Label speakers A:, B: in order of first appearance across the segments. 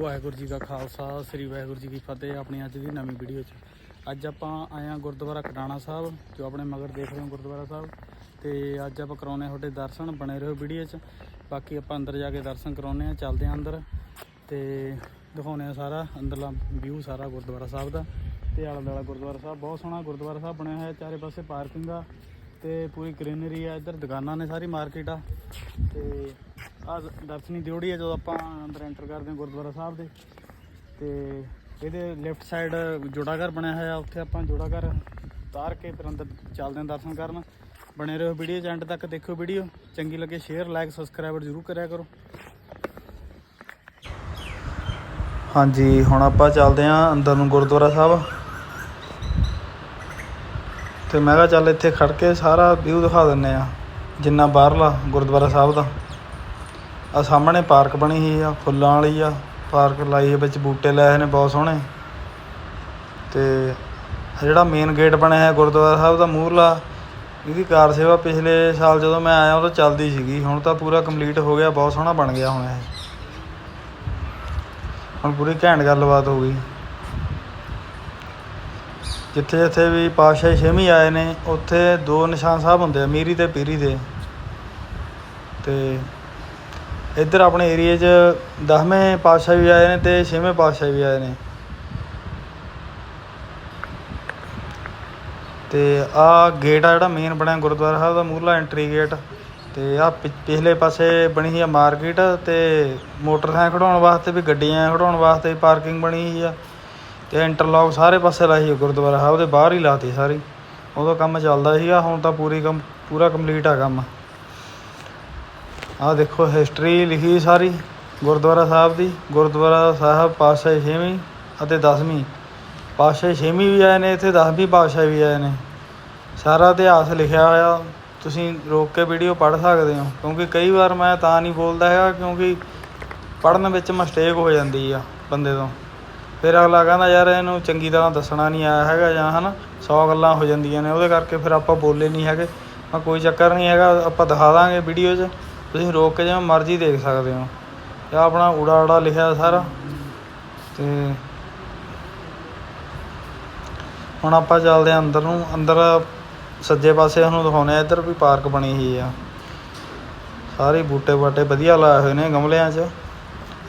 A: ਵਾਹਿਗੁਰੂ ਜੀ ਕਾ ਖਾਲਸਾ, ਸ੍ਰੀ ਵਾਹਿਗੁਰੂ ਜੀ ਕੀ ਫਤਿਹ, ਆਪਣੀ ਅੱਜ ਦੀ ਨਵੀਂ ਵੀਡੀਓ 'ਚ। ਅੱਜ ਆਪਾਂ ਆਏ ਹਾਂ ਗੁਰਦੁਆਰਾ ਕਟਾਣਾ ਸਾਹਿਬ, ਜੋ ਆਪਣੇ ਮਗਰ ਦੇਖ ਰਹੇ ਹੋ ਗੁਰਦੁਆਰਾ ਸਾਹਿਬ। ਤੇ ਅੱਜ ਆਪਾਂ ਕਰਾਉਣੇ ਤੁਹਾਡੇ ਦਰਸ਼ਨ, ਬਣੇ ਰਹੋ ਵੀਡੀਓ 'ਚ। ਬਾਕੀ ਆਪਾਂ ਅੰਦਰ ਜਾ ਕੇ ਦਰਸ਼ਨ ਕਰਾਉਣੇ ਆ ਚੱਲਦੇ ਆ ਅੰਦਰ। ਤੇ ਦਿਖਾਉਣੇ ਆ ਸਾਰਾ ਅੰਦਰਲਾ ਵਿਊ ਸਾਰਾ ਗੁਰਦੁਆਰਾ ਸਾਹਿਬ ਦਾ। ਤੇ ਆਲਾ ਦੁਆਲਾ ਗੁਰਦੁਆਰਾ ਸਾਹਿਬ, ਬਹੁਤ ਸੋਹਣਾ ਗੁਰਦੁਆਰਾ ਸਾਹਿਬ ਬਣਿਆ ਹੋਇਆ, ਚਾਰੇ ਪਾਸੇ ਪਾਰਕਿੰਗ ਆ। ਤੇ ਪੂਰੀ ਗ੍ਰੀਨਰੀ ਆ, ਇੱਧਰ ਦੁਕਾਨਾਂ ਨੇ ਸਾਰੀ ਮਾਰਕੀਟ ਆ। ਤੇ ਆ ਦਰਸ਼ਨੀ ਦਿਉੜੀ ਆ ਜਦੋਂ ਆਪਾਂ ਅੰਦਰ ਐਂਟਰ ਕਰਦੇ ਹਾਂ ਗੁਰਦੁਆਰਾ ਸਾਹਿਬ ਦੇ। ਤੇ ਇਹਦੇ ਲੈਫਟ ਸਾਈਡ ਜੋੜਾ ਘਰ ਬਣਿਆ ਹੋਇਆ, ਉੱਥੇ ਆਪਾਂ ਜੋੜਾ ਘਰ ਉਤਾਰ ਕੇ ਫਿਰ ਅੰਦਰ ਚੱਲਦੇ ਹਾਂ ਦਰਸ਼ਨ ਕਰਨ। ਬਣੇ ਰਹੋ ਵੀਡੀਓ ਚ ਐਂਡ ਤੱਕ ਦੇਖਿਓ ਵੀਡੀਓ ਚੰਗੀ ਲੱਗੇ ਸ਼ੇਅਰ ਲਾਈਕ ਸਬਸਕ੍ਰਾਈਬਰ ਜ਼ਰੂਰ ਕਰਿਆ ਕਰੋ। ਹਾਂਜੀ, ਹੁਣ ਆਪਾਂ ਚੱਲਦੇ ਹਾਂ ਅੰਦਰ ਨੂੰ ਗੁਰਦੁਆਰਾ ਸਾਹਿਬ। ਤੇ ਮੈਂ ਕਿਹਾ ਚੱਲ ਇੱਥੇ ਖੜ ਕੇ ਸਾਰਾ ਵਿਊ ਦਿਖਾ ਦਿੰਦੇ ਹਾਂ। ਜਿੰਨਾ ਬਾਹਰਲਾ, ਗੁਰਦੁਆਰਾ ਸਾਹਿਬ ਦਾ। ਆ ਸਾਹਮਣੇ ਪਾਰਕ ਬਣੀ ਹੋਈ ਆ, ਫੁੱਲਾਂ ਵਾਲੀ ਆ। ਪਾਰਕ ਲਾਈ ਹੈ ਵਿੱਚ ਬੂਟੇ ਲਾਏ ਹੋਏ ਨੇ, ਬਹੁਤ ਸੋਹਣੇ। ਤੇ ਜਿਹੜਾ ਮੇਨ ਗੇਟ ਬਣਿਆ ਹੈ ਗੁਰਦੁਆਰਾ ਸਾਹਿਬ ਦਾ ਮੂਹਰਲਾ, ਇਹਦੀ ਕਾਰ ਸੇਵਾ ਪਿਛਲੇ ਸਾਲ ਜਦੋਂ ਮੈਂ ਆਇਆ, ਉਦੋਂ ਚੱਲਦੀ ਸੀਗੀ। ਹੁਣ ਤਾਂ ਪੂਰਾ ਕੰਪਲੀਟ ਹੋ ਗਿਆ, ਬਹੁਤ ਸੋਹਣਾ ਬਣ ਗਿਆ ਹੁਣ ਇਹ। ਹੁਣ ਪੂਰੀ ਘੈਂਟ ਗੱਲਬਾਤ ਹੋ ਗਈ। ਜਿੱਥੇ ਜਿੱਥੇ ਵੀ ਪਾਤਸ਼ਾਹੀ ਛੇਵੀਂ ਆਏ ਨੇ, ਉੱਥੇ ਦੋ ਨਿਸ਼ਾਨ ਸਾਹਿਬ ਹੁੰਦੇ ਆ, ਮੀਰੀ ਤੇ ਪੀਰੀ ਦੇ। ਤੇ ਇੱਧਰ ਆਪਣੇ ਏਰੀਏ 'ਚ 10ਵੇਂ ਪਾਤਸ਼ਾਹ ਵੀ ਆਏ ਨੇ ਤੇ 6ਵੇਂ ਪਾਤਸ਼ਾਹ ਵੀ ਆਏ ਨੇ। ਤੇ ਆ ਗੇਟ ਆ ਜਿਹੜਾ ਮੇਨ ਬਣਿਆ ਗੁਰਦੁਆਰਾ ਸਾਹਿਬ ਦਾ, ਮੂਹਰਲਾ ਐਂਟਰੀ ਗੇਟ ਤੇ ਆ ਪਿਛਲੇ ਪਾਸੇ ਬਣੀ ਹੋਈ ਆ ਮਾਰਕੀਟ ਤੇ ਮੋਟਰਸਾਈਕਲ ਖੜਾਉਣ ਵਾਸਤੇ ਵੀ ਗੱਡੀਆਂ ਖੜਾਉਣ ਵਾਸਤੇ ਪਾਰਕਿੰਗ ਬਣੀ ਹੋਈ ਆ। ਤੇ ਇੰਟਰਲੌਕ ਸਾਰੇ ਪਾਸੇ ਲਾਈ ਹੋਈ ਗੁਰਦੁਆਰਾ ਸਾਹਿਬ ਦੇ, ਬਾਹਰ ਹੀ ਲਾਤੀ ਸਾਰੀ। ਉਦੋਂ ਕੰਮ ਚੱਲਦਾ ਸੀਗਾ, ਹੁਣ ਤਾਂ ਪੂਰੀ ਕੰਮ, ਪੂਰਾ ਕੰਪਲੀਟ ਆ ਕੰਮ। ਆਹ ਦੇਖੋ ਹਿਸਟਰੀ ਲਿਖੀ ਸਾਰੀ, ਗੁਰਦੁਆਰਾ ਸਾਹਿਬ ਦੀ। ਗੁਰਦੁਆਰਾ ਸਾਹਿਬ ਪਾਤਸ਼ਾਹੀ ਛੇਵੀਂ ਅਤੇ 10ਵੀਂ ਪਾਤਸ਼ਾਹੀ ਛੇਵੀਂ ਵੀ ਆਏ ਨੇ, ਇੱਥੇ 10ਵੀਂ ਪਾਤਸ਼ਾਹ ਵੀ ਆਏ ਨੇ। ਸਾਰਾ ਇਤਿਹਾਸ ਲਿਖਿਆ ਹੋਇਆ, ਤੁਸੀਂ ਰੋਕ ਕੇ ਵੀਡੀਓ ਪੜ੍ਹ ਸਕਦੇ ਹੋ, ਕਿਉਂਕਿ ਕਈ ਵਾਰ ਮੈਂ ਤਾਂ ਨਹੀਂ ਬੋਲਦਾ ਹੈਗਾ, ਕਿਉਂਕਿ ਪੜ੍ਹਨ ਵਿੱਚ ਮਿਸਟੇਕ ਹੋ ਜਾਂਦੀ ਆ ਬੰਦੇ ਤੋਂ। ਫਿਰ ਅਗਲਾ ਕਹਿੰਦਾ ਯਾਰ ਇਹਨੂੰ ਚੰਗੀ ਤਰ੍ਹਾਂ ਦੱਸਣਾ ਨਹੀਂ ਆਇਆ ਹੈਗਾ ਜਾਂ ਹਨਾ 100 ਗੱਲਾਂ ਹੋ ਜਾਂਦੀਆਂ ਨੇ, ਉਹਦੇ ਕਰਕੇ ਫਿਰ ਆਪਾਂ ਬੋਲੇ ਨਹੀਂ ਹੈਗੇ। ਮੈਂ ਕੋਈ ਚੱਕਰ ਨਹੀਂ ਹੈਗਾ, ਆਪਾਂ ਦਿਖਾ ਦਾਂਗੇ ਵੀਡੀਓ 'ਚ, ਤੁਸੀਂ ਰੋਕ ਕੇ ਜਿਵੇਂ ਮਰਜ਼ੀ ਦੇਖ ਸਕਦੇ ਹੋ। ਇਹ ਆਪਣਾ ਉੜਾ ਉੜਾ ਲਿਖਿਆ ਸਾਰਾ। ਤੇ ਹੁਣ ਆਪਾਂ ਚੱਲਦੇ ਹਾਂ ਅੰਦਰ ਨੂੰ, ਅੰਦਰ ਸੱਜੇ ਪਾਸੇ ਤੁਹਾਨੂੰ ਦਿਖਾਉਂਦੇ ਆ ਇੱਧਰ ਵੀ ਪਾਰਕ ਬਣੀ ਹੋਈ ਆ। ਸਾਰੇ ਬੂਟੇ ਬਾਟੇ ਵਧੀਆ ਲਾਏ ਹੋਏ ਨੇ ਗਮਲਿਆਂ 'ਚ।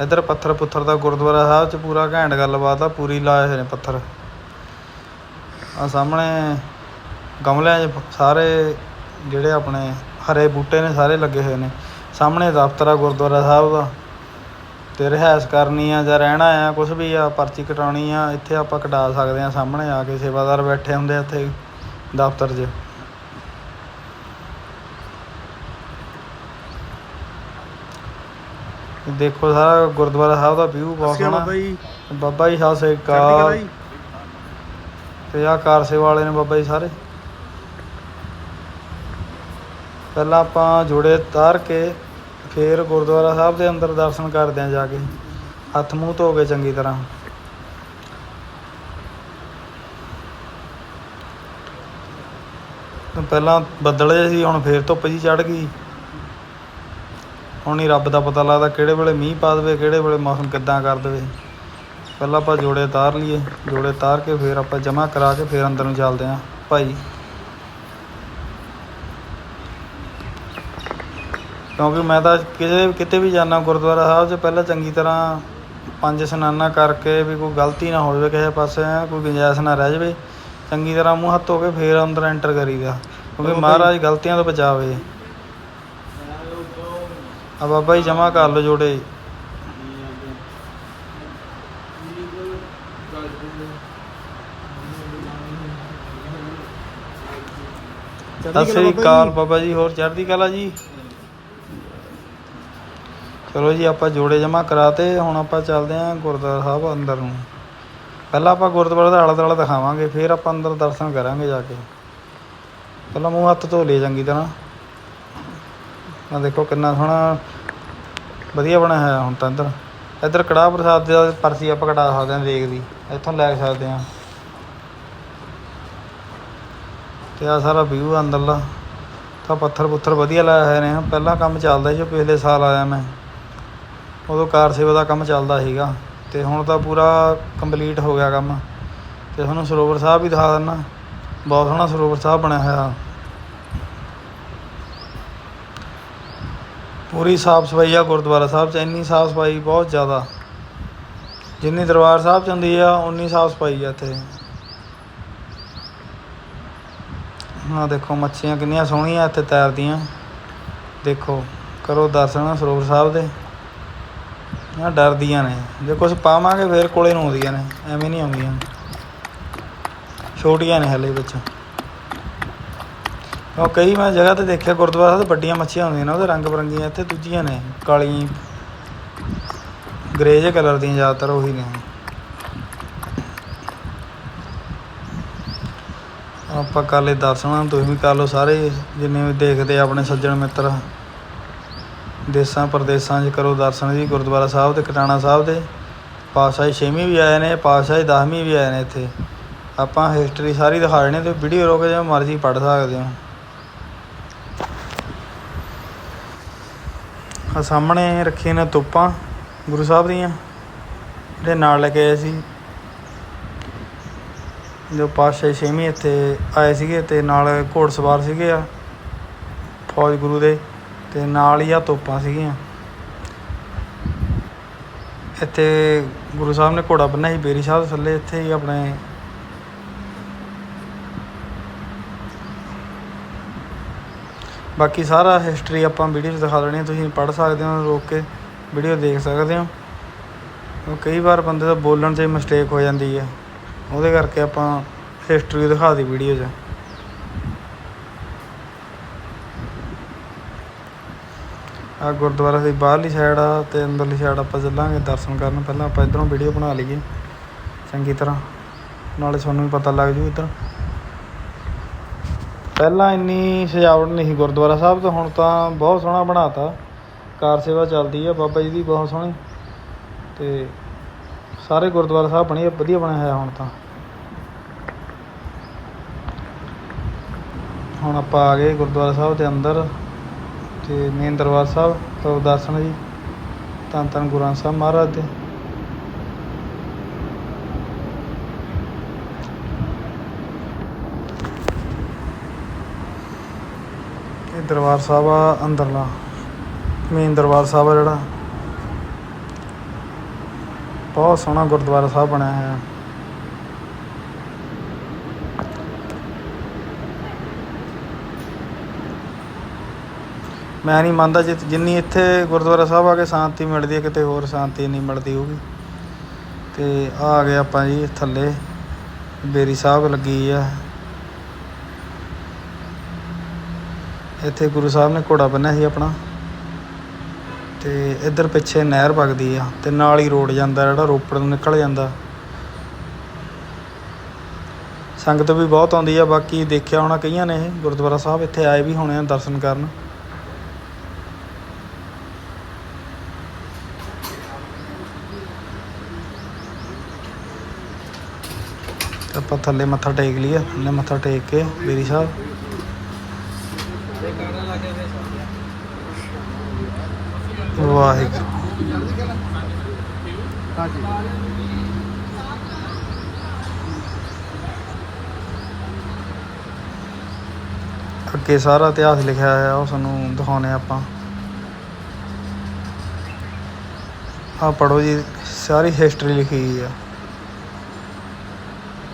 A: ਇੱਧਰ ਪੱਥਰ ਪੁੱਥਰ ਦਾ ਗੁਰਦੁਆਰਾ ਸਾਹਿਬ 'ਚ ਪੂਰਾ ਘੈਂਟ ਗੱਲਬਾਤ ਆ, ਪੂਰੀ ਲਾਏ ਹੋਏ ਨੇ ਪੱਥਰ। ਆ ਸਾਹਮਣੇ ਗਮਲਿਆਂ 'ਚ ਸਾਰੇ ਜਿਹੜੇ ਆਪਣੇ ਹਰੇ ਬੂਟੇ ਨੇ, ਸਾਰੇ ਲੱਗੇ ਹੋਏ ਨੇ। ਸਾਹਮਣੇ ਦਫ਼ਤਰ ਆ, ਗੁਰਦੁਆਰਾ ਸਾਹਿਬ ਦਾ। ਤੇ ਰਿਹਾਇਸ਼ ਕਰਨੀ ਆ ਜਾਂ ਰਹਿਣਾ ਆ ਕੁਝ ਵੀ ਆ, ਪਰਚੀ ਕਟਾਉਣੀ ਆ, ਇੱਥੇ ਆਪਾਂ ਕਟਾ ਸਕਦੇ ਆ ਸਾਹਮਣੇ ਆ ਕੇ, ਸੇਵਾਦਾਰ ਬੈਠੇ ਹੁੰਦੇ ਆ ਇੱਥੇ ਦਫ਼ਤਰ 'ਚ। ਦੇਖੋ ਸਾਰਾ ਗੁਰਦੁਆਰਾ ਸਾਹਿਬ ਦਾ ਵਿਊ ਬਹੁਤ ਸੋਹਣਾ।
B: ਬਾਬਾ ਜੀ
A: ਬਾਬਾ ਜੀ ਸਤਿ ਸ੍ਰੀ ਅਕਾਲ।
B: ਜੀ।
A: ਤੇ ਆਹ ਕਾਰ ਸੇਵਾ ਵਾਲੇ ਨੇ ਬਾਬਾ ਜੀ ਸਾਰੇ। ਪਹਿਲਾਂ ਆਪਾਂ ਜੋੜੇ ਤਾਰ ਕੇ ਫੇਰ ਗੁਰਦੁਆਰਾ ਸਾਹਿਬ ਦੇ ਅੰਦਰ ਦਰਸ਼ਨ ਕਰਦੇ ਆਂ ਜਾ ਕੇ। ਹੱਥ ਮੂੰਹ ਧੋ ਕੇ ਚੰਗੀ ਤਰ੍ਹਾਂ। ਪਹਿਲਾਂ ਬੱਦਲ ਜਿਹੇ ਸੀ ਹੁਣ ਫੇਰ ਧੁੱਪ ਜੀ ਚੜ ਗਈ। ਹੁਣ ਹੀ ਰੱਬ ਦਾ ਪਤਾ ਲੱਗਦਾ ਕਿਹੜੇ ਵੇਲੇ ਮੀਂਹ ਪਾ ਦੇਵੇ ਕਿਹੜੇ ਵੇਲੇ ਮੌਸਮ ਕਿੱਦਾਂ ਕਰ ਦੇਵੇ। ਪਹਿਲਾਂ ਆਪਾਂ ਜੋੜੇ ਤਾਰ ਲਈਏ ਜੋੜੇ ਤਾਰ ਕੇ ਫਿਰ ਆਪਾਂ ਜਮ੍ਹਾਂ ਕਰਾ ਕੇ ਫਿਰ ਅੰਦਰ ਨੂੰ ਚੱਲਦੇ ਆਂ ਭਾਈ। ਕਿਉਂਕਿ ਮੈਂ ਤਾਂ ਕਿਸੇ ਕਿਤੇ ਵੀ ਜਾਣਾ ਗੁਰਦੁਆਰਾ ਸਾਹਿਬ 'ਚ ਪਹਿਲਾਂ ਚੰਗੀ ਤਰ੍ਹਾਂ ਪੰਜ ਇਸ਼ਨਾਨਾਂ ਕਰਕੇ ਵੀ ਕੋਈ ਗਲਤੀ ਨਾ ਹੋ ਜਾਵੇ ਕਿਸੇ ਪਾਸੇ ਕੋਈ ਗੁੰਜਾਇਸ਼ ਨਾ ਰਹਿ ਜਾਵੇ। ਚੰਗੀ ਤਰ੍ਹਾਂ ਮੂੰਹ ਹੱਥ ਧੋ ਕੇ ਫਿਰ ਅੰਦਰ ਐਂਟਰ ਕਰੀਦਾ। ਕਿਉਂਕਿ। ਮਹਾਰਾਜ ਗਲਤੀਆਂ ਤੋਂ ਬਚਾਵੇ। ਆ ਬਾਬਾ ਜੀ ਜਮ੍ਹਾਂ ਕਰ ਲਓ ਜੋੜੇ। ਸਤਿ ਸ੍ਰੀ ਅਕਾਲ ਬਾਬਾ ਜੀ ਹੋਰ ਚੜ੍ਹਦੀ ਕਲਾ ਜੀ? ਚਲੋ ਜੀ ਆਪਾਂ ਜੋੜੇ ਜਮਾ ਕਰਾਤੇ ਹੁਣ ਆਪਾਂ ਚੱਲਦੇ ਆਂ ਗੁਰਦੁਆਰਾ ਸਾਹਿਬ ਅੰਦਰ ਨੂੰ। ਪਹਿਲਾਂ ਆਪਾਂ ਗੁਰਦੁਆਰਾ ਦਾ ਆਲਾ ਦੁਆਲਾ ਦਿਖਾਵਾਂਗੇ ਫਿਰ ਆਪਾਂ ਅੰਦਰ ਦਰਸ਼ਨ ਕਰਾਂਗੇ ਜਾ ਕੇ। ਪਹਿਲਾਂ ਮੂੰਹ ਹੱਥ ਧੋ ਲਏ ਚੰਗੀ ਤਰ੍ਹਾਂ। ਆ ਦੇਖੋ ਕਿੰਨਾ ਸੋਹਣਾ ਵਧੀਆ ਬਣਿਆ ਹੋਇਆ ਹੁਣ ਤਾਂ ਇੱਧਰ। ਇੱਧਰ ਕੜਾਹ ਪ੍ਰਸਾਦ ਦੀ ਪਰਚੀ ਆਪਾਂ ਕਟਾ ਸਕਦੇ ਹਾਂ ਦੇਖ ਦੀ। ਇੱਥੋਂ ਲੈ ਸਕਦੇ ਹਾਂ। ਤੇ ਆ ਸਾਰਾ ਵਿਊ ਅੰਦਰਲਾ। ਤਾਂ ਪੱਥਰ ਪੁੱਥਰ ਵਧੀਆ ਲਾਏ ਹੋਏ ਨੇ। ਪਹਿਲਾਂ ਕੰਮ ਚੱਲਦਾ ਸੀ ਜੋ ਪਿਛਲੇ ਸਾਲ ਆਇਆ ਮੈਂ। ਉਦੋਂ ਕਾਰ ਸੇਵਾ ਦਾ ਕੰਮ ਚੱਲਦਾ ਸੀਗਾ। ਤੇ ਹੁਣ ਤਾਂ ਪੂਰਾ ਕੰਪਲੀਟ ਹੋ ਗਿਆ ਕੰਮ। ਤੇ ਤੁਹਾਨੂੰ ਸਰੋਵਰ ਸਾਹਿਬ ਵੀ ਦਿਖਾ ਦਿੰਨਾ ਬਹੁਤ ਸੋਹਣਾ ਸਰੋਵਰ ਸਾਹਿਬ ਬਣਿਆ ਹੋਇਆ। ਪੂਰੀ ਸਾਫ਼ ਸਫ਼ਾਈ ਆ ਗੁਰਦੁਆਰਾ ਸਾਹਿਬ 'ਚ, ਇੰਨੀ ਸਾਫ਼ ਸਫ਼ਾਈ ਬਹੁਤ ਜ਼ਿਆਦਾ। ਜਿੰਨੀ ਦਰਬਾਰ ਸਾਹਿਬ 'ਚ ਹੁੰਦੀ ਆ ਉਨੀ ਸਾਫ਼ ਸਫ਼ਾਈ ਆ ਇੱਥੇ। ਹਾਂ ਦੇਖੋ, ਮੱਛੀਆਂ ਕਿੰਨੀਆਂ ਸੋਹਣੀਆਂ ਇੱਥੇ ਤੈਰਦੀਆਂ ਦੇਖੋ, ਕਰੋ ਦਰਸ਼ਨ ਸਰੋਵਰ ਸਾਹਿਬ ਦੇ। ਨਾ ਡਰਦੀਆਂ ਨੇ। ਜੇ ਕੁਝ ਪਾਵਾਂਗੇ, ਫੇਰ ਕੋਲੇ ਨੂੰ ਆਉਂਦੀਆਂ ਨੇ। ਐਵੇਂ ਨਹੀਂ ਆਉਂਦੀਆਂ। ਛੋਟੀਆਂ ਨੇ ਹਲੇ ਵਿੱਚ। ਉਹ ਕਈ ਮੈਂ ਜਗ੍ਹਾ ਤੇ ਦੇਖਿਆ, ਗੁਰਦੁਆਰਾ ਸਾਹਿਬ ਤੇ ਵੱਡੀਆਂ ਮੱਛੀਆਂ ਹੁੰਦੀਆਂ ਨੇ, ਉਹਦੇ ਰੰਗ ਬਰੰਗੀਆਂ ਇੱਥੇ ਦੂਜੀਆਂ ਨੇ, ਕਾਲੀਆਂ ਗ੍ਰੇ ਜਿਹੇ ਕਲਰ ਦੀਆਂ ਜ਼ਿਆਦਾਤਰ ਉਹੀ ਨੇ। ਆਪਾਂ ਕਰ ਲਏ ਦਰਸ਼ਨ ਤੁਸੀਂ ਵੀ ਕਰ ਲਓ ਸਾਰੇ, ਜਿੰਨੇ ਵੀ ਦੇਖਦੇ ਆਪਣੇ ਸੱਜਣ ਮਿੱਤਰ। ਦੇਸਾਂ ਪ੍ਰਦੇਸਾਂ 'ਚ ਕਰੋ ਦਰਸ਼ਨ ਜੀ, ਗੁਰਦੁਆਰਾ ਸਾਹਿਬ ਤੇ ਕਟਾਣਾ ਸਾਹਿਬ ਦੇ। ਪਾਤਸ਼ਾਹੀ ਛੇਵੀਂ ਵੀ ਆਏ ਨੇ, ਪਾਤਸ਼ਾਹੀ ਦਸਵੀਂ ਵੀ ਆਏ ਨੇ ਇੱਥੇ। ਆਪਾਂ ਹਿਸਟਰੀ ਸਾਰੀ ਦਿਖਾ ਰਹੇ ਨੇ ਤੇ ਵੀਡੀਓ ਰੋਕ ਜਿਵੇਂ ਮਰਜ਼ੀ ਪੜ੍ਹ ਸਕਦੇ ਹੋ। ਆ ਸਾਹਮਣੇ ਰੱਖੀਆਂ ਨੇ ਤੋਪਾਂ ਗੁਰੂ ਸਾਹਿਬ ਦੀਆਂ, ਜਿਹੜੇ ਨਾਲ ਲੈ ਕੇ ਆਏ ਸੀ। ਜੋ ਪਾਤਸ਼ਾਹੀ ਛੇਵੀਂ ਇੱਥੇ ਆਏ ਸੀਗੇ ਤੇ ਨਾਲ ਘੋੜਸਵਾਰ ਸੀਗੇ ਆ, ਫੌਜ ਗੁਰੂ ਦੇ, ਤੇ ਨਾਲ ਹੀ ਆ ਤੋਪਾਂ ਸੀਗੀਆਂ। ਇੱਥੇ ਗੁਰੂ ਸਾਹਿਬ ਨੇ ਘੋੜਾ ਬੰਨਿਆ ਸੀ ਬੇਰੀ ਸਾਹਿਬ ਥੱਲੇ, ਇੱਥੇ ਹੀ ਆਪਣੇ ਬਾਕੀ ਸਾਰਾ ਹਿਸਟਰੀ ਆਪਾਂ ਵੀਡੀਓ 'ਚ ਦਿਖਾ ਦੇਣੀ ਤੁਸੀਂ ਪੜ੍ਹ ਸਕਦੇ ਹੋ, ਰੋਕ ਕੇ ਵੀਡੀਓ ਦੇਖ ਸਕਦੇ ਹੋ। ਕਈ ਵਾਰ ਬੰਦੇ ਦਾ ਬੋਲਣ 'ਚ ਮਿਸਟੇਕ ਹੋ ਜਾਂਦੀ ਹੈ ਉਹਦੇ ਕਰਕੇ ਆਪਾਂ ਹਿਸਟਰੀ ਦਿਖਾ ਦੀ ਵੀਡੀਓ 'ਚ। ਆ ਗੁਰਦੁਆਰਾ ਦੀ ਬਾਹਰਲੀ ਸਾਈਡ ਆ ਤੇ ਅੰਦਰਲੀ ਸਾਈਡ ਆਪਾਂ ਚੱਲਾਂਗੇ, ਦਰਸ਼ਨ ਕਰਨ। ਪਹਿਲਾਂ ਆਪਾਂ ਇਧਰੋਂ ਵੀਡੀਓ ਬਣਾ ਲਈਏ। ਚੰਗੀ ਤਰ੍ਹਾਂ। ਨਾਲੇ ਤੁਹਾਨੂੰ ਵੀ ਪਤਾ ਲੱਗ ਜੂ ਇੱਧਰ। ਪਹਿਲਾਂ ਇੰਨੀ ਸਜਾਵਟ ਨਹੀਂ ਸੀ ਗੁਰਦੁਆਰਾ ਸਾਹਿਬ ਤਾਂ, ਹੁਣ ਤਾਂ ਬਹੁਤ ਸੋਹਣਾ ਬਣਾਤਾ। ਕਾਰ ਸੇਵਾ ਚੱਲਦੀ ਆ, ਬਾਬਾ ਜੀ ਦੀ ਬਹੁਤ ਸੋਹਣੀ। ਤੇ ਸਾਰੇ ਗੁਰਦੁਆਰਾ ਸਾਹਿਬ ਬਣੇ, ਵਧੀਆ ਬਣਿਆ ਹੋਇਆ ਹੁਣ ਤਾਂ। ਹੁਣ ਆਪਾਂ ਆ ਗਏ ਗੁਰਦੁਆਰਾ ਸਾਹਿਬ ਦੇ ਅੰਦਰ, ਤੇ ਮੇਨ ਦਰਬਾਰ ਸਾਹਿਬ ਤੋਂ ਦਰਸ਼ਨ ਜੀ, ਧੰਨ ਧੰਨ ਗੁਰੂ ਗ੍ਰੰਥ ਸਾਹਿਬ ਮਹਾਰਾਜ ਦੇ। ਦਰਬਾਰ ਸਾਹਿਬ ਆ, ਅੰਦਰਲਾ ਮੇਨ ਦਰਬਾਰ ਸਾਹਿਬ ਆ ਜਿਹੜਾ। ਬਹੁਤ ਸੋਹਣਾ ਗੁਰਦੁਆਰਾ ਸਾਹਿਬ ਬਣਿਆ ਹੋਇਆ। ਮੈਂ ਨਹੀਂ ਮੰਨਦਾ ਜਿ ਜਿੰਨੀ ਇੱਥੇ ਗੁਰਦੁਆਰਾ ਸਾਹਿਬ ਆ ਕੇ ਸ਼ਾਂਤੀ ਮਿਲਦੀ ਹੈ ਕਿਤੇ ਹੋਰ ਸ਼ਾਂਤੀ ਨਹੀਂ ਮਿਲਦੀ ਹੋਊਗੀ। ਤੇ ਆ ਆ ਗਏ ਆਪਾਂ ਜੀ ਥੱਲੇ, ਬੇਰੀ ਸਾਹਿਬ ਲੱਗੀ ਆ। ਇੱਥੇ ਗੁਰੂ ਸਾਹਿਬ ਨੇ ਘੋੜਾ ਬੰਨਿਆ ਸੀ ਆਪਣਾ। ਤੇ ਇੱਧਰ ਪਿੱਛੇ ਨਹਿਰ ਵਗਦੀ ਆ ਤੇ ਨਾਲ ਹੀ ਰੋਡ ਜਾਂਦਾ, ਜਿਹੜਾ ਰੋਪੜ ਨੂੰ ਨਿਕਲ ਜਾਂਦਾ। ਸੰਗਤ ਵੀ ਬਹੁਤ ਆਉਂਦੀ ਆ, ਬਾਕੀ ਦੇਖਿਆ ਹੋਣਾ ਕਈਆਂ ਨੇ ਇਹ, ਗੁਰਦੁਆਰਾ ਸਾਹਿਬ ਇੱਥੇ ਆਏ ਵੀ ਹੋਣੇ ਆ ਦਰਸ਼ਨ ਕਰਨ। ਆਪਾਂ ਥੱਲੇ ਮੱਥਾ ਟੇਕ ਲਈਏ, ਥੱਲੇ ਮੱਥਾ ਟੇਕ ਕੇ, ਬੇਰੀ ਸਾਹਿਬ। ਵਾਹਿਗੁਰੂ। ਅੱਗੇ ਸਾਰਾ ਇਤਿਹਾਸ ਲਿਖਿਆ ਹੋਇਆ, ਉਹ ਸਾਨੂੰ ਦਿਖਾਉਣੇ ਆਪਾਂ। ਆ ਪੜੋ ਜੀ, ਸਾਰੀ ਹਿਸਟਰੀ ਲਿਖੀ ਹੋਈ ਆ।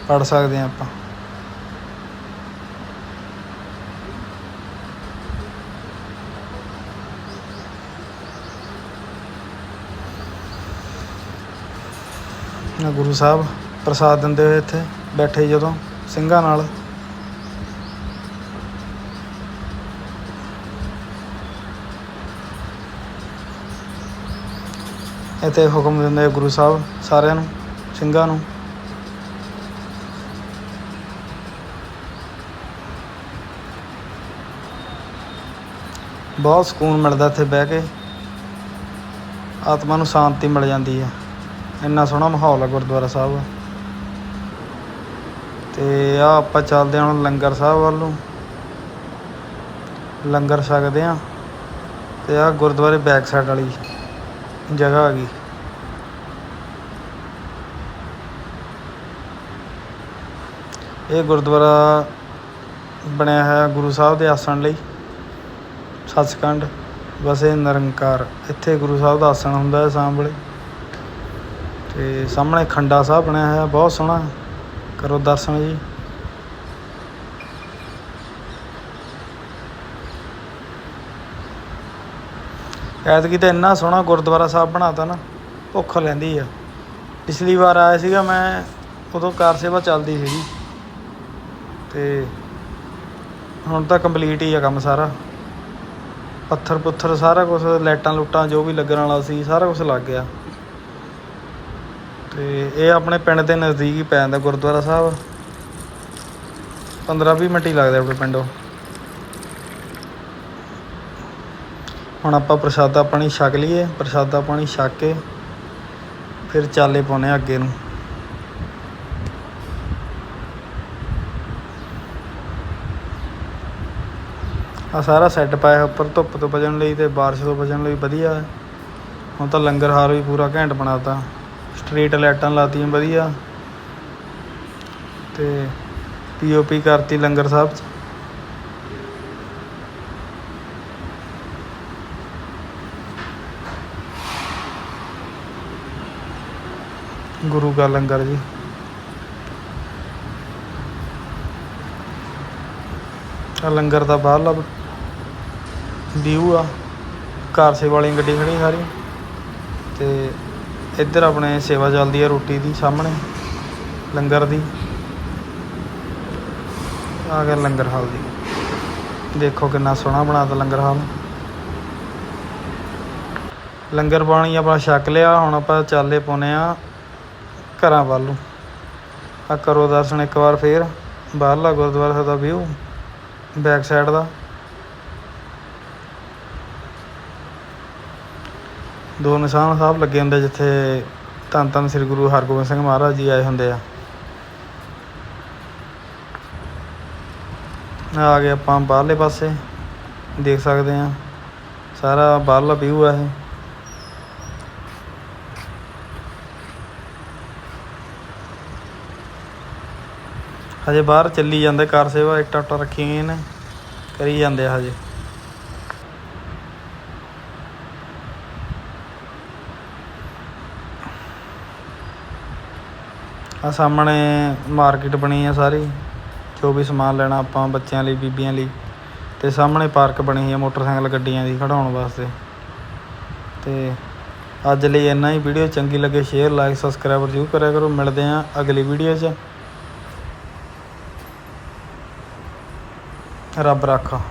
A: ਪੜ ਸਕਦੇ ਆ ਆਪਾਂ। ਗੁਰੂ ਸਾਹਿਬ ਪ੍ਰਸਾਦ ਦਿੰਦੇ ਹੋਏ ਇੱਥੇ ਬੈਠੇ ਜਦੋਂ ਸਿੰਘਾਂ ਨਾਲ। ਇੱਥੇ ਹੁਕਮ ਦਿੰਦੇ ਗੁਰੂ ਸਾਹਿਬ ਸਾਰਿਆਂ ਨੂੰ, ਸਿੰਘਾਂ ਨੂੰ। ਬਹੁਤ ਸਕੂਨ ਮਿਲਦਾ ਇੱਥੇ ਬਹਿ ਕੇ। ਆਤਮਾ ਨੂੰ ਸ਼ਾਂਤੀ ਮਿਲ ਜਾਂਦੀ ਹੈ ਇੰਨਾ ਸੋਹਣਾ ਮਾਹੌਲ ਹੈ ਗੁਰਦੁਆਰਾ ਸਾਹਿਬ। ਤੇ ਆ ਆਪਾਂ ਚੱਲਦੇ ਹਾਂ ਹੁਣ ਲੰਗਰ ਸਾਹਿਬ ਵੱਲੋਂ ਲੰਗਰ ਸਕਦੇ ਆ ਤੇ ਆ ਗੁਰਦੁਆਰੇ ਬੈਕ ਸਾਈਡ ਵਾਲੀ ਜਗ੍ਹਾ ਆ ਗਈ। ਇਹ ਗੁਰਦੁਆਰਾ ਬਣਿਆ ਹੋਇਆ ਗੁਰੂ ਸਾਹਿਬ ਦੇ ਆਸਣ ਲਈ। ਸਤਸਕੰਡ ਵਸੇ ਨਿਰੰਕਾਰ। ਇੱਥੇ ਗੁਰੂ ਸਾਹਿਬ ਦਾ ਆਸਣ ਹੁੰਦਾ ਹੈ ਸਾਹਮਣੇ ਤੇ ਸਾਹਮਣੇ ਖੰਡਾ ਸਾਹਿਬ ਬਣਿਆ ਹੋਇਆ, ਬਹੁਤ ਸੋਹਣਾ। ਕਰੋ ਦਰਸ਼ਨ ਜੀ। ਐਤਕੀ ਤਾਂ ਇੰਨਾ ਸੋਹਣਾ ਗੁਰਦੁਆਰਾ ਸਾਹਿਬ ਬਣਾਤਾ ਨਾ, ਭੁੱਖ ਲੈਂਦੀ ਆ। ਪਿਛਲੀ ਵਾਰ ਆਇਆ ਸੀਗਾ ਮੈਂ, ਉਦੋਂ ਕਾਰ ਸੇਵਾ ਚੱਲਦੀ ਸੀਗੀ। ਤੇ ਹੁਣ ਤਾਂ ਕੰਪਲੀਟ ਹੀ ਆ ਕੰਮ ਸਾਰਾ। ਪੱਥਰ ਪੁੱਥਰ ਸਾਰਾ ਕੁਝ ਲਾਈਟਾਂ ਲੂਟਾਂ ਜੋ ਵੀ ਲੱਗਣ ਵਾਲਾ ਸੀ, ਸਾਰਾ ਕੁਝ ਲੱਗ ਗਿਆ। ਤੇ ਇਹ ਆਪਣੇ ਪਿੰਡ ਦੇ ਨਜ਼ਦੀਕ ਹੀ ਪੈ ਜਾਂਦਾ ਗੁਰਦੁਆਰਾ ਸਾਹਿਬ। 15-20 ਮਿੰਟ ਹੀ ਲੱਗਦੇ ਆਪਣੇ ਪਿੰਡੋਂ। ਹੁਣ ਆਪਾਂ ਪ੍ਰਸ਼ਾਦਾ ਪਾਣੀ ਛਕ ਲਈਏ, ਪ੍ਰਸ਼ਾਦਾ ਪਾਣੀ ਛਕ ਕੇ ਫਿਰ ਚਾਲੇ ਪਾਉਨੇ ਆ ਅੱਗੇ ਨੂੰ। ਆ ਸਾਰਾ ਸੈੱਟ ਪਾਇਆ ਉੱਪਰ, ਧੁੱਪ ਤੋਂ ਬਚਣ ਲਈ ਤੇ ਬਾਰਿਸ਼ ਤੋਂ ਬਚਣ ਲਈ ਵਧੀਆ। ਹੁਣ ਤਾਂ ਲੰਗਰ ਹਾਲ ਵੀ ਪੂਰਾ ਘੈਂਟ ਬਣਾਤਾ ਸਟਰੀਟ ਲਾਈਟਾਂ ਲਾਤੀਆਂ, ਵਧੀਆ। ਤੇ ਪੀਓਪੀ ਕਰਤੀ ਲੰਗਰ ਸਾਹਿਬ 'ਚ। ਗੁਰੂ ਕਾ ਲੰਗਰ ਜੀ। ਆ ਲੰਗਰ ਦਾ ਬਾਹਰਲਾ ਵਿਊ ਆ। ਕਾਰ ਸੇ ਵਾਲੀ ਗੱਡੀ ਖੜੀ ਸਾਰੀ ਤੇ ਇੱਧਰ ਆਪਣੇ ਸੇਵਾ ਚੱਲਦੀ ਆ, ਰੋਟੀ ਦੀ ਸਾਹਮਣੇ, ਲੰਗਰ ਦੀ। ਆ ਗਿਆ ਲੰਗਰ ਹਾਲ ਦੀ ਦੇਖੋ ਕਿੰਨਾ ਸੋਹਣਾ ਬਣਾਤਾ ਲੰਗਰ ਹਾਲ। ਲੰਗਰ ਪਾਣੀ ਆਪਣਾ ਛਕ ਲਿਆ, ਹੁਣ ਆਪਾਂ ਚਾਲੇ ਪਾਉਨੇ ਆ ਘਰਾਂ ਵੱਲ ਨੂੰ। ਆ ਕਰੋ ਦਰਸ਼ਨ ਇੱਕ ਵਾਰ ਫੇਰ, ਬਾਹਰਲਾ ਗੁਰਦੁਆਰਾ ਸਾਹਿਬ ਦਾ ਵਿਊ ਬੈਕ ਸਾਈਡ ਦਾ। ਦੋ ਨਿਸ਼ਾਨ ਸਾਹਿਬ ਲੱਗੇ ਹੁੰਦੇ ਜਿੱਥੇ ਧੰਨ ਧੰਨ ਸ੍ਰੀ ਗੁਰੂ ਹਰਗੋਬਿੰਦ ਸਿੰਘ ਮਹਾਰਾਜ ਜੀ ਆਏ ਹੁੰਦੇ ਆ। ਆ ਗਏ ਆਪਾਂ ਬਾਹਰਲੇ ਪਾਸੇ, ਦੇਖ ਸਕਦੇ ਆ। ਸਾਰਾ ਬਾਹਰਲਾ ਵਿਊ ਆ ਇਹ। ਹਜੇ ਬਾਹਰ ਚੱਲੀ ਜਾਂਦੇ, ਕਾਰ ਸੇਵਾ ਇੱਕ ਟਾਟਾ ਰੱਖੀ ਗਈਆਂ ਨੇ, ਕਰੀ ਜਾਂਦੇ ਆ ਹਜੇ। ਆ ਸਾਹਮਣੇ ਮਾਰਕੀਟ ਬਣੀ ਆ ਸਾਰੀ, ਜੋ ਵੀ ਸਮਾਨ ਲੈਣਾ ਆਪਾਂ ਬੱਚਿਆਂ ਲਈ, ਬੀਬੀਆਂ ਲਈ। ਤੇ ਸਾਹਮਣੇ ਪਾਰਕ ਬਣੀ ਆ ਮੋਟਰਸਾਈਕਲ ਗੱਡੀਆਂ ਦੀ ਖੜਾਉਣ ਵਾਸਤੇ। ਤੇ ਅੱਜ ਲਈ ਇੰਨਾ ਹੀ। ਵੀਡੀਓ ਚੰਗੀ ਲੱਗੇ ਸ਼ੇਅਰ, ਲਾਈਕ, ਸਬਸਕ੍ਰਾਈਬ ਜ਼ਰੂਰ ਕਰਿਆ ਕਰੋ। ਮਿਲਦੇ ਆਂ ਅਗਲੀ ਵੀਡੀਓ 'ਚ। ਰੱਬ ਰਾਖਾ।